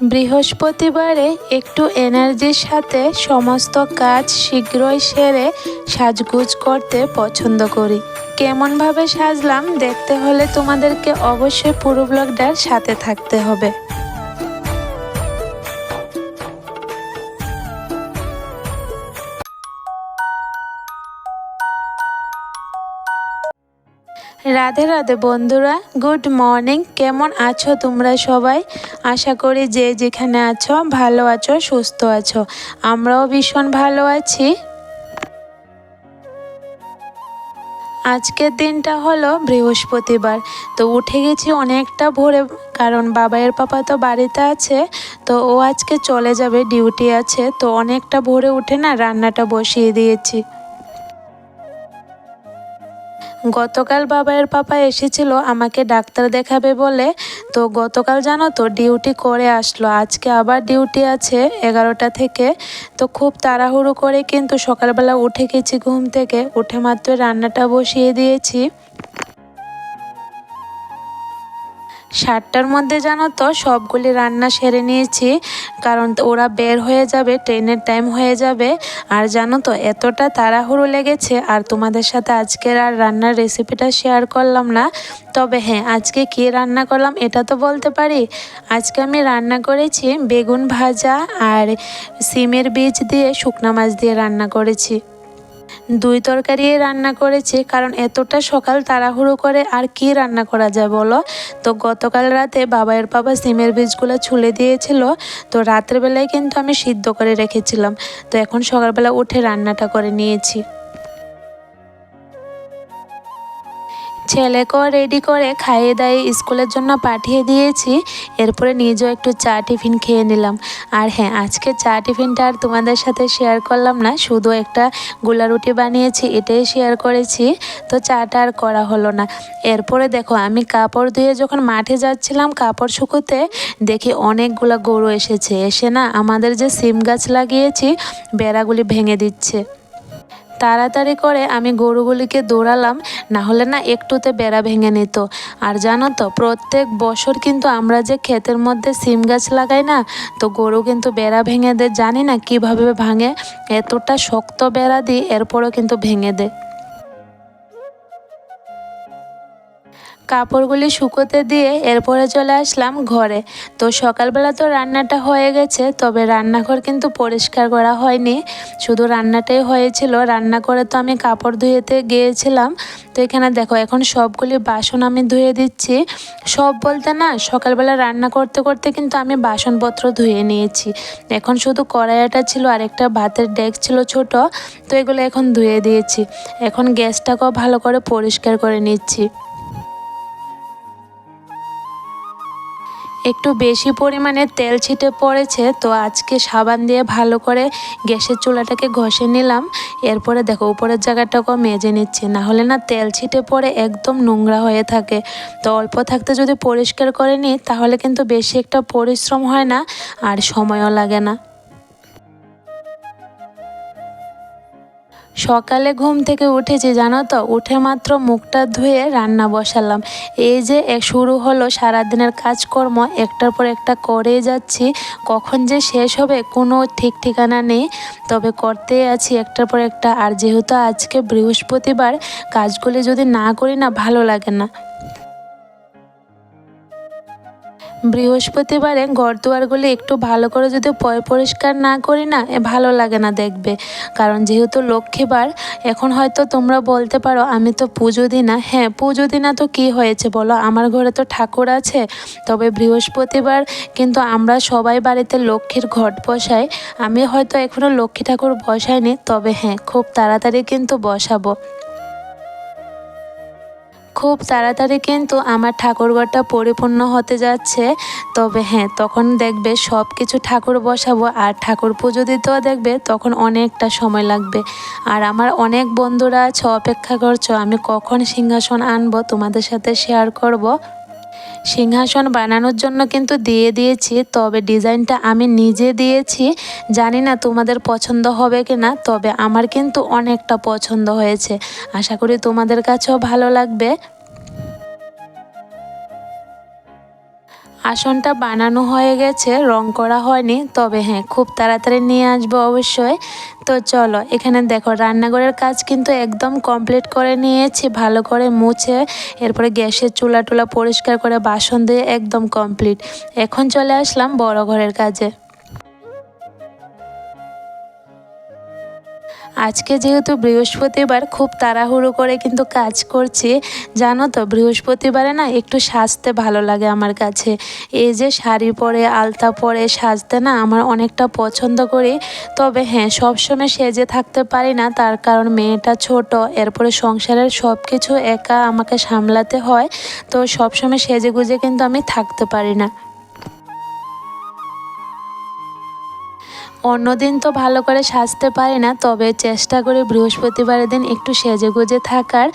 বৃহস্পতিবারে একটু এনার্জির সাথে সমস্ত কাজ শীঘ্রই সেরে সাজগুজ করতে পছন্দ করি। কেমনভাবে সাজলাম দেখতে হলে তোমাদেরকে অবশ্যই পুরো ব্লগটার সাথে থাকতে হবে। রাধে রাধে বন্ধুরা, গুড মর্নিং। কেমন আছো তোমরা সবাই? আশা করি যে যেখানে আছো, ভালো আছো, সুস্থ আছো। আমরাও ভীষণ ভালো আছি। আজকের দিনটা হলো বৃহস্পতিবার। তো উঠে গেছি অনেকটা ভোরে, কারণ বাবাইয়ের পাপা তো বাড়িতে আছে, তো ও আজকে চলে যাবে, ডিউটি আছে। তো অনেকটা ভোরে উঠে না রান্নাটা বসিয়ে দিয়েছি। গতকাল বাবাইয়ের পাপা এসেছিল, আমাকে ডাক্তার দেখাবে বলে। তো গতকাল জানো তো, ডিউটি করে আসলো। আজকে আবার ডিউটি আছে এগারোটা থেকে। তো খুব তাড়াহুড়ো করে কিন্তু সকালবেলা উঠে গেছি ঘুম থেকে। উঠে মাত্র রান্নাটা বসিয়ে দিয়েছি। সাতটার মধ্যে জানো তো, সবগুলি রান্না সেরে নিয়েছি, কারণ ওরা বের হয়ে যাবে, ট্রেনের টাইম হয়ে যাবে। আর জানো তো, এতটা তাড়াহুড়ো লেগেছে, আর তোমাদের সাথে আজকের আর রান্নার রেসিপিটা শেয়ার করলাম না। তবে হ্যাঁ আজকে কি রান্না করলাম এটা তো বলতে পারি। আজকে আমি রান্না করেছি বেগুন ভাজা আর সিমের বীজ দিয়ে শুকনা মাছ দিয়ে রান্না করেছি। দুই তরকারি রান্না করেছি, কারণ এতটা সকাল তাড়াহুড়ো করে আর কি রান্না করা যায় বলো? তো গতকাল রাতে বাবায়ের বাবা সিমের বীজগুলো ছুলে দিয়েছিল, তো রাতের বেলায় কিন্তু আমি সিদ্ধ করে রেখেছিলাম। তো এখন সকালবেলা উঠে রান্নাটা করে নিয়েছি। ছেলেকেও রেডি করে খাইয়ে দাইয়ে স্কুলের জন্য পাঠিয়ে দিয়েছি। এরপরে নিজেও একটু চা টিফিন খেয়ে নিলাম। আর হ্যাঁ আজকে চা টিফিনটা আর তোমাদের সাথে শেয়ার করলাম না, শুধু একটা গোলা রুটি বানিয়েছি, এটাই শেয়ার করেছি। তো চাটা আর করা হলো না। এরপরে দেখো, আমি কাপড় ধুয়ে যখন মাঠে যাচ্ছিলাম কাপড় শুকোতে, দেখি অনেকগুলা গরু এসেছে। এসে না আমাদের যে সিম গাছ লাগিয়েছি, বেড়াগুলি ভেঙে দিচ্ছে। তাড়াতাড়ি করে আমি গরুগুলিকে দৌড়ালাম না হলে না একটুতে বেড়া ভেঙে নিত। আর জানো তো, প্রত্যেক বছর কিন্তু আমরা যে ক্ষেতের মধ্যে সিম গাছ লাগাই না, তো গরু কিন্তু বেড়া ভেঙে দেয় জানি না কীভাবে ভাঙে, এতটা শক্ত বেড়া দিই, এরপরও কিন্তু ভেঙে দেয় কাপড়গুলি শুকোতে দিয়ে এরপরে চলে আসলাম ঘরে। তো সকালবেলা তো রান্নাটা হয়ে গেছে, তবে রান্নাঘর কিন্তু পরিষ্কার করা হয়নি। শুধু রান্নাটাই হয়েছিল। রান্না করে তো আমি কাপড় ধুয়েতে গিয়েছিলাম। তো এখানে দেখো, এখন সবগুলি বাসন আমি ধুয়ে দিচ্ছি। সব বলতে না, সকালবেলা রান্না করতে করতে কিন্তু আমি বাসনপত্র ধুয়ে নিয়েছি। এখন শুধু কড়াইটা ছিল আর একটা ভাতের ডেক ছিল ছোট, তো এগুলো এখন ধুয়ে দিয়েছি। এখন গ্যাসটাকেও ভালো করে পরিষ্কার করে নিচ্ছি। একটু বেশি পরিমাণে তেল ছিটে পড়েছে, তো আজকে সাবান দিয়ে ভালো করে গ্যাসের চুলাটাকে ঘষে নিলাম। এরপরে দেখো, উপরের জায়গাটাকেও মেজে নিচ্ছি, না হলে না তেল ছিটে পড়ে একদম নোংরা হয়ে থাকে। তো অল্প থাকতে যদি পরিষ্কার করে নিই, তাহলে কিন্তু বেশি একটা পরিশ্রম হয় না, আর সময়ও লাগে না। সকালে ঘুম থেকে উঠেছি, জানো তো? উঠে মাত্র মুখটা ধুয়ে রান্না বসালাম। এই যে শুরু হলো সারাদিনের কাজকর্ম, একটার পর একটা করে যাচ্ছি। কখন যে শেষ হবে কোনো ঠিক ঠিকানা নেই। তবে করতেই আছি, একটার পর একটা। আর যেহেতু আজকে বৃহস্পতিবার, কাজগুলি যদি না করি না, ভালো লাগে না। বৃহস্পতিবারে ঘর দুয়ারগুলি একটু ভালো করে যদি পয় পরিষ্কার না করি না, এ ভালো লাগে না দেখবে। কারণ যেহেতু লক্ষ্মীবার, এখন হয়তো তোমরা বলতে পারো, আমি তো পুজো দিই না। হ্যাঁ পুজো দিই না তো কী হয়েছে বলো? আমার ঘরে তো ঠাকুর আছে। তবে বৃহস্পতিবার কিন্তু আমরা সবাই বাড়িতে লক্ষ্মীর ঘট বসাই। আমি হয়তো এখনও লক্ষ্মী ঠাকুর বসাইনি, তবে হ্যাঁ খুব তাড়াতাড়ি কিন্তু বসাবো। খুব তাড়াতাড়ি কিন্তু আমার ঠাকুরঘরটা পরিপূর্ণ হতে যাচ্ছে তবে হ্যাঁ তখন দেখবে সব কিছু ঠাকুর বসাবো আর ঠাকুর পুজো দিতেও দেখবে, তখন অনেকটা সময় লাগবে আর আমার অনেক বন্ধুরা আছে, অপেক্ষা করছ, আমি কখন সিংহাসন আনব তোমাদের সাথে শেয়ার করব। সিংহাসন বানানোর জন্য কিন্তু দিয়ে দিয়েছি, তবে ডিজাইনটা আমি নিজে দিয়েছি। জানি না তোমাদের পছন্দ হবে কি না, তবে আমার কিন্তু অনেকটা পছন্দ হয়েছে। আশা করি তোমাদের কাছেও ভালো লাগবে। আসনটা বানানো হয়ে গেছে, রং করা হয়নি, তবে হ্যাঁ খুব তাড়াতাড়ি নিয়ে আসব অবশ্যই। তো চলো, এখানে দেখো, রান্নাঘরের কাজ কিন্তু একদম কমপ্লিট করে নিয়েছি, ভালো করে মুছে, এরপরে গ্যাসের চুলা টুলা পরিষ্কার করে বাসন দিয়ে একদম কমপ্লিট এখন চলে আসলাম বড় ঘরের কাজে। আজকে যেহেতু বৃহস্পতিবার খুব তাড়াহুড়ো করে কিন্তু কাজ করছি, জানো তো বৃহস্পতিবারে না একটু সাজতে ভালো লাগে আমার কাছে। এই যে শাড়ি পরে, আলতা পরে সাজতে না আমার অনেকটা পছন্দ করি। তবে হ্যাঁ সবসময় সেজে থাকতে পারি না, তার কারণ মেয়েটা ছোট, এরপরে সংসারের সব কিছু একা আমাকে সামলাতে হয়, তো সবসময় সেজে গুজে কিন্তু আমি থাকতে পারি না। অন্যদিন তো ভালো করে সাজতে পারি না, তবে চেষ্টা করি বৃহস্পতিবারের দিন একটু সেজে গুজে থাকার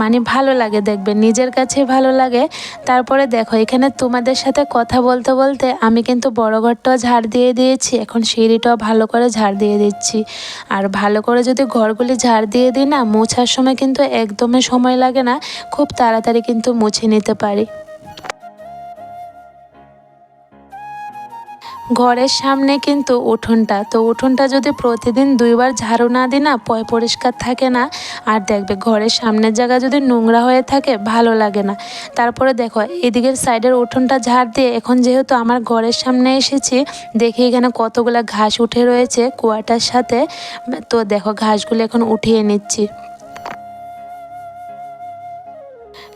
মানে ভালো লাগে দেখবে, নিজের কাছে ভালো লাগে। তারপরে দেখো, এখানে তোমাদের সাথে কথা বলতে বলতে আমি কিন্তু বড় ঘরটাও ঝাড় দিয়ে দিয়েছি, এখন সিঁড়িটাও ভালো করে ঝাড় দিয়ে দিচ্ছি। আর ভালো করে যদি ঘরগুলি ঝাড় দিয়ে দিই না, মোছার সময় কিন্তু একদমই সময় লাগে না, খুব তাড়াতাড়ি কিন্তু মুছে নিতে পারি। ঘরের সামনে কিন্তু উঠোনটা। তো উঠোনটা যদি প্রতিদিন দুইবার ঝাড়ু না দিই না পয় পরিষ্কার থাকে না। আর দেখবে ঘরের সামনের জায়গা যদি নোংরা হয়ে থাকে, ভালো লাগে না। তারপরে দেখো, এদিকের সাইডের উঠোনটা ঝাড় দিয়ে এখন যেহেতু আমার ঘরের সামনে এসেছি, দেখি এখানে কতগুলো ঘাস উঠে রয়েছে কুয়াটার সাথে। তো দেখো, ঘাসগুলো এখন উঠিয়ে নিচ্ছি।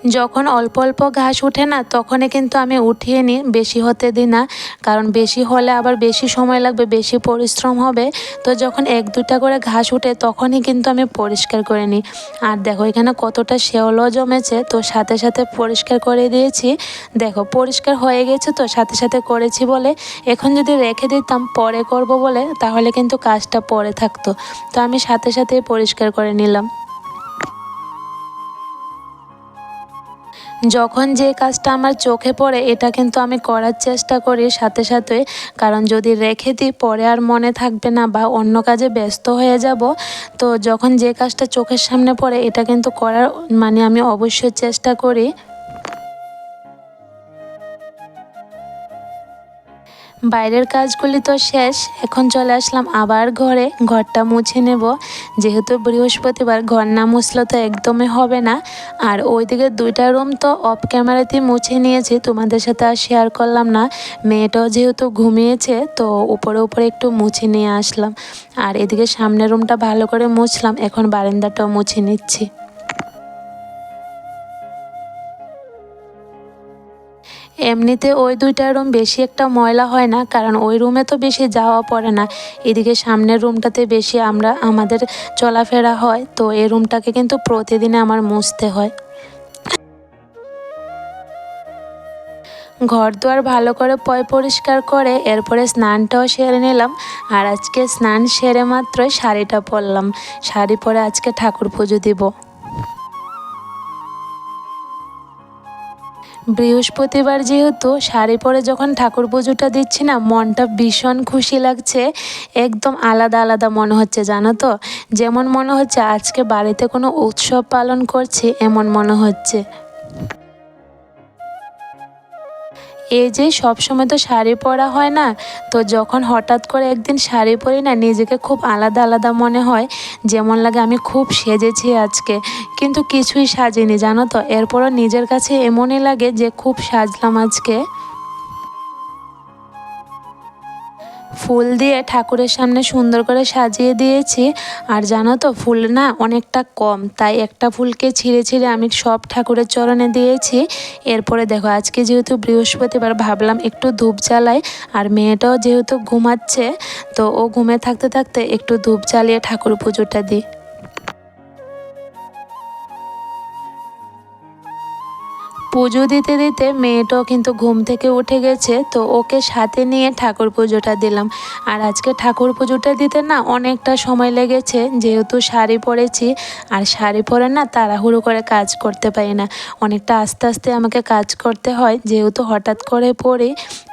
যখন অল্প অল্প ঘাস উঠে না, তখনই কিন্তু আমি উঠিয়ে নিই। বেশি হতে দিই না, কারণ বেশি হলে আবার বেশি সময় লাগবে, বেশি পরিশ্রম হবে। তো যখন এক দুটা করে ঘাস উঠে তখনই কিন্তু আমি পরিষ্কার করে নিই। আর দেখো, এখানে কতটা শেওলও জমেছে, তো সাথে সাথে পরিষ্কার করে দিয়েছি। দেখো, পরিষ্কার হয়ে গেছে তো, সাথে সাথে করেছি বলে। এখন যদি রেখে দিতাম, পরে করব বলে, তাহলে কিন্তু কাজটা পরে থাকতো। তো আমি সাথে সাথে পরিষ্কার করে নিলাম। যখন যে কাজটা আমার চোখে পড়ে, এটা কিন্তু আমি করার চেষ্টা করি সাথে সাথে। কারণ যদি রেখে দিই, পরে আর মনে থাকবে না বা অন্য কাজে ব্যস্ত হয়ে যাব, তো যখন যে কাজটা চোখের সামনে পড়ে, এটা কিন্তু করার মানে আমি অবশ্যই চেষ্টা করি। বাইরের কাজগুলি তো শেষ, এখন চলে আসলাম আবার ঘরে। ঘরটা মুছে নেব। যেহেতু বৃহস্পতিবার ঘর না মুছলে তো একদমই হবে না। আর ওইদিকে দুইটা রুম তো অফ ক্যামেরাতে মুছে নিয়েছি, তোমাদের সাথে আর শেয়ার করলাম না। মেয়েটাও যেহেতু ঘুমিয়েছে, তো উপরে উপরে একটু মুছে নিয়ে আসলাম। আর এদিকে সামনের রুমটা ভালো করে মুছলাম, এখন বারান্দাটাও মুছে নিচ্ছি। এমনিতে ওই দুইটা রুম বেশি একটা ময়লা হয় না, কারণ ওই রুমে তো বেশি যাওয়া পড়ে না। এদিকে সামনের রুমটাতে বেশি আমরা, আমাদের চলাফেরা হয়, তো এই রুমটাকে কিন্তু প্রতিদিনে আমার মুছতে হয়। ঘর দুয়ার ভালো করে পয় পরিষ্কার করে, এরপরে স্নানটাও সেরে নিলাম। আর আজকে স্নান সেরে মাত্রই শাড়িটা পরলাম। শাড়ি পরে আজকে ঠাকুর পুজো দিব। বৃহস্পতিবার যেহেতু, শাড়ি পরে যখন ঠাকুর পুজোটা দিচ্ছি না, মনটা ভীষণ খুশি লাগছে। একদম আলাদা আলাদা মনে হচ্ছে, জানো তো? যেমন মনে হচ্ছে, আজকে বাড়িতে কোনো উৎসব পালন করছে, এমন মনে হচ্ছে। এই যে সবসময় তো শাড়ি পরা হয় না, তো যখন হঠাৎ করে একদিন শাড়ি পরি না, নিজেকে খুব আলাদা আলাদা মনে হয়, যেমন লাগে আমি খুব সেজেছি আজকে। কিন্তু কিছুই সাজিনি, জানো তো? এরপরও নিজের কাছে এমনই লাগে যে খুব সাজলাম আজকে। ফুল দিয়ে ঠাকুরের সামনে সুন্দর করে সাজিয়ে দিয়েছি। আর জানো তো, ফুল না অনেকটা কম। তাই একটা ফুলকে ছিঁড়ে ছিঁড়ে আমি সব ঠাকুরের চরণে দিয়েছি। এরপরে দেখো, আজকে যেহেতু বৃহস্পতিবার, ভাবলাম একটু ধূপ জ্বালাই। আর মেয়েটাও যেহেতু ঘুমাচ্ছে, তো ও ঘুমে থাকতে থাকতে একটু ধূপ জ্বালিয়ে ঠাকুর পুজোটা দিই। পুজো দিতে দিতে মেয়েটাও কিন্তু ঘুম থেকে উঠে গেছে, তো ওকে সাথে নিয়ে ঠাকুর পুজোটা দিলাম। আর আজকে ঠাকুর পুজোটা দিতে না অনেকটা সময় লেগেছে, যেহেতু শাড়ি পরেছি, আর শাড়ি পরে না তাড়াহুড়ো করে কাজ করতে পারি না। অনেকটা আস্তে আস্তে আমাকে কাজ করতে হয়, যেহেতু হঠাৎ করে পরে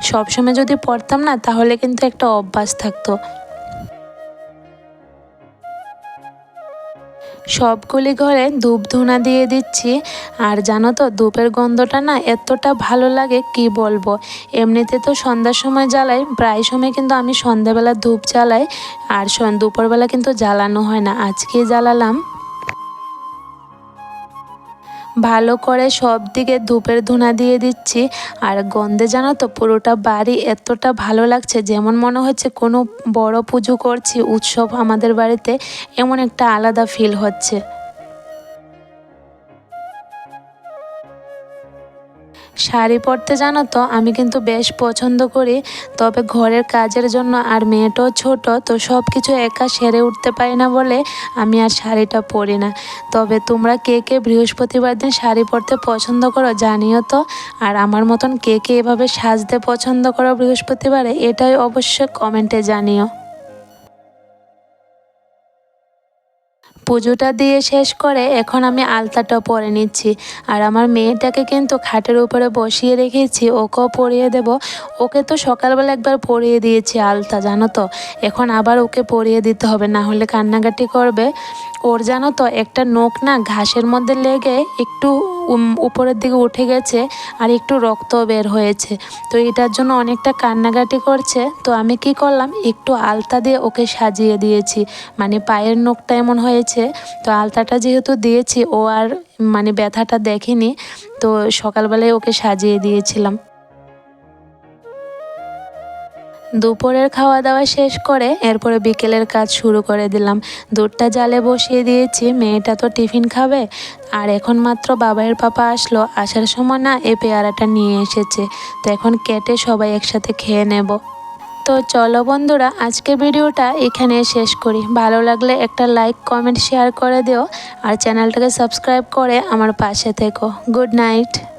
সবসময় যদি পড়তাম না, তাহলে কিন্তু একটা অভ্যাস থাকতো। সবগুলি ঘরে ধূপ ধুনা দিয়ে দিচ্ছি। আর জানো তো, ধূপের গন্ধটা না এতটা ভালো লাগে, কি বলব? এমনিতে তো সন্ধ্যার সময় জ্বালাই, প্রায় সময় কিন্তু আমি সন্ধ্যাবেলা ধূপ জ্বালাই, আর দুপুরবেলা কিন্তু জ্বালানো হয় না। আজকে জ্বালালাম। ভালো করে সব দিকে ধূপের ধুনা দিয়ে দিচ্ছি। আর গন্ধে জানো তো পুরোটা বাড়ি এতটা ভালো লাগছে, যেমন মনে হচ্ছে কোনো বড় পুজো করছি, উৎসব আমাদের বাড়িতে এমন একটা আলাদা ফিল হচ্ছে। শাড়ি পরতে জানো তো, আমি কিন্তু বেশ পছন্দ করি। তবে ঘরের কাজের জন্য আর মেয়েটাও ছোট, তো সব কিছু একা সেরে উঠতে পারি না বলে আমি আর শাড়িটা পরি না। তবে তোমরা কে কে বৃহস্পতিবার দিন শাড়ি পরতে পছন্দ করো জানিও তো। আর আমার মতন কে কে এভাবে সাজতে পছন্দ করো বৃহস্পতিবারে, এটাই অবশ্যই কমেন্টে জানিও। পুজোটা দিয়ে শেষ করে এখন আমি আলতাটা পরে নিচ্ছি। আর আমার মেয়েটাকে কিন্তু খাটের উপরে বসিয়ে রেখেছি, ওকেও পরিয়ে দেব। ওকে তো সকালবেলা একবার পরিয়ে দিয়েছি আলতা, জানো তো? এখন আবার ওকে পরিয়ে দিতে হবে, না হলে কান্নাকাটি করবে। ওর জানো তো, একটা নোক না ঘাসের মধ্যে লেগে একটু উপরের দিকে উঠে গেছে আর একটু রক্ত বের হয়েছে। তো এটার জন্য অনেকটা কান্নাকাটি করছে। তো আমি কি করলাম, একটু আলতা দিয়ে ওকে সাজিয়ে দিয়েছি। মানে পায়ের নোকটা এমন হয়েছে। তো আলতাটা যেহেতু দিয়েছি, ও আর মানে ব্যথাটা দেখেনি, তো সকালবেলায় ওকে সাজিয়ে দিয়েছিলাম। দুপুরের খাওয়া দাওয়া শেষ করে এরপরে বিকেলের কাজ শুরু করে দিলাম। দুধটা জালে বসিয়ে দিয়েছি, মেয়েটা তো টিফিন খাবে। আর এখন মাত্র বাবাইয়ের পাপা আসলো, আসার সময় না এ পেয়ারাটা নিয়ে এসেছে। তো এখন কেটে সবাই একসাথে খেয়ে নেব। তো চলো বন্ধুরা আজকে ভিডিওটা এখানে শেষ করি। ভালো লাগলে একটা লাইক, কমেন্ট, শেয়ার করে দিও। আর চ্যানেলটাকে সাবস্ক্রাইব করে আমার পাশে থেকো। Good night.